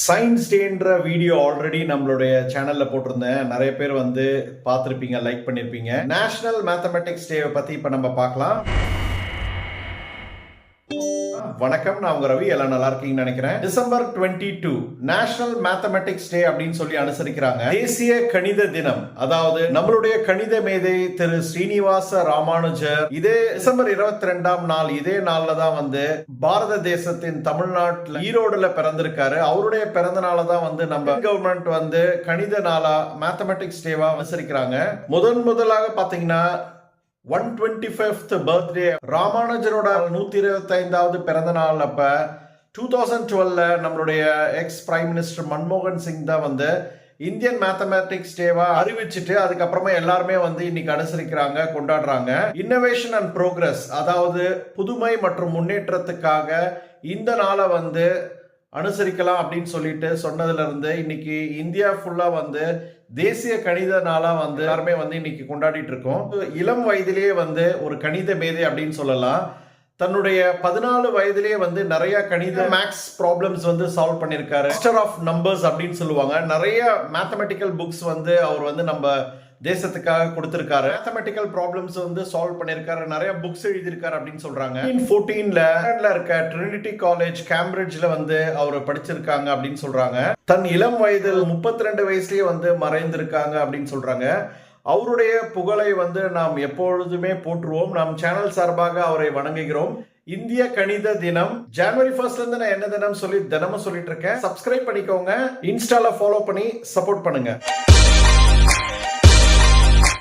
Science டேன்ற video already நம்மளுடைய சேனல்ல போட்டிருந்தேன். நிறைய பேர் வந்து பார்த்துருப்பீங்க லைக் பண்ணிருப்பீங்க. நேஷனல் மேத்தமெட்டிக்ஸ் டேவை பத்தி இப்ப நம்ம பார்க்கலாம். வணக்கம் நான் உங்க ரவி. எல்லாம் நல்லா இருக்கீங்கன்னு நினைக்கிறேன். December twenty two national mathematics day அப்படின்னு சொல்லி அனுசரிக்கிறாங்க. தேசிய கணித தினம். அதாவது நம்மளுடைய கணித மேதை திரு ஸ்ரீனிவாச ராமானுஜர் இதே டிசம்பர் இருபத்தி ரெண்டாம் நாள் இதே நாள்ல தான் வந்து பாரத தேசத்தின் தமிழ்நாட்டுல ஈரோடுல பிறந்திருக்காரு. அவருடைய பிறந்த நாள தான் வந்து நம்ம கவர்மெண்ட் வந்து கணித நாளா மேத்தமெட்டிக்ஸ் டேவா அனுசரிக்கிறாங்க. முதன் முதலாக பாத்தீங்கன்னா ஒன் டுவெண்ட்டி ஃபிஃப்த் பர்த்டே ராமானுஜரோட நூத்தி இருபத்தி ஐந்தாவது பிறந்த நாள் அப்ப டூ தௌசண்ட் டுவெல்ல நம்மளுடைய எக்ஸ் பிரைம் மினிஸ்டர் மன்மோகன் சிங் தான் வந்து இந்தியன் மேத்தமேட்டிக்ஸ் டேவா அறிவிச்சுட்டு அதுக்கப்புறமா எல்லாருமே வந்து இன்னைக்கு அனுசரிக்கிறாங்க கொண்டாடுறாங்க. இன்னோவேஷன் அண்ட் ப்ரோக்ரஸ் அதாவது புதுமை மற்றும் முன்னேற்றத்துக்காக இந்த நாளை வந்து அனுசரிக்கலாம் அப்படின்னு சொல்லிட்டு சொன்னதுல இருந்து இன்னைக்கு இந்தியா ஃபுல்லா வந்து தேசிய கணித நாளா வந்து எல்லாருமே வந்து இன்னைக்கு கொண்டாடிட்டு இருக்கோம். இளம் வயதிலேயே வந்து ஒரு கணித மேதை அப்படின்னு சொல்லலாம். தன்னுடைய பதினாலு வயதிலேயே வந்து நிறைய கணித மேக்ஸ் ப்ராப்ளம்ஸ் வந்து சால்வ் பண்ணியிருக்காரு. மாஸ்டர் ஆஃப் நம்பர்ஸ் அப்படின்னு சொல்லுவாங்க. நிறைய மேத்தமெட்டிக்கல் புக்ஸ் வந்து அவர் வந்து நம்ம தேசத்துக்காக கொடுத்திருக்காரு. மேத்தமெட்டிக்கல் ப்ராப்ளம்ஸ் வந்து சால்வ் பண்ணியிருக்காரு நிறைய புக்ஸ் எழுதியிருக்காரு அப்படின்னு சொல்றாங்க. ஃபோர்டீன்ல இருக்க ட்ரினிட்டி காலேஜ் கேம்பிரிட்ஜ்ல வந்து அவர் படிச்சிருக்காங்க அப்படின்னு சொல்றாங்க. தன் இளம் வயதில் முப்பத்தி ரெண்டு வயசுலயே வந்து மறைந்திருக்காங்க அப்படின்னு சொல்றாங்க. அவருடைய புகழை வந்து நாம் எப்பொழுதுமே போற்றுவோம். நம் சேனல் சார்பாக அவரை வணங்குகிறோம். இந்திய கணித தினம். ஜனவரி ஃபர்ஸ்ட்ல இருந்து நான் என்ன தினம் சொல்லி தினமும் சொல்லிட்டு இருக்கேன். சப்ஸ்கிரைப் பண்ணிக்கோங்க. இன்ஸ்டால ஃபாலோ பண்ணி சப்போர்ட் பண்ணுங்க.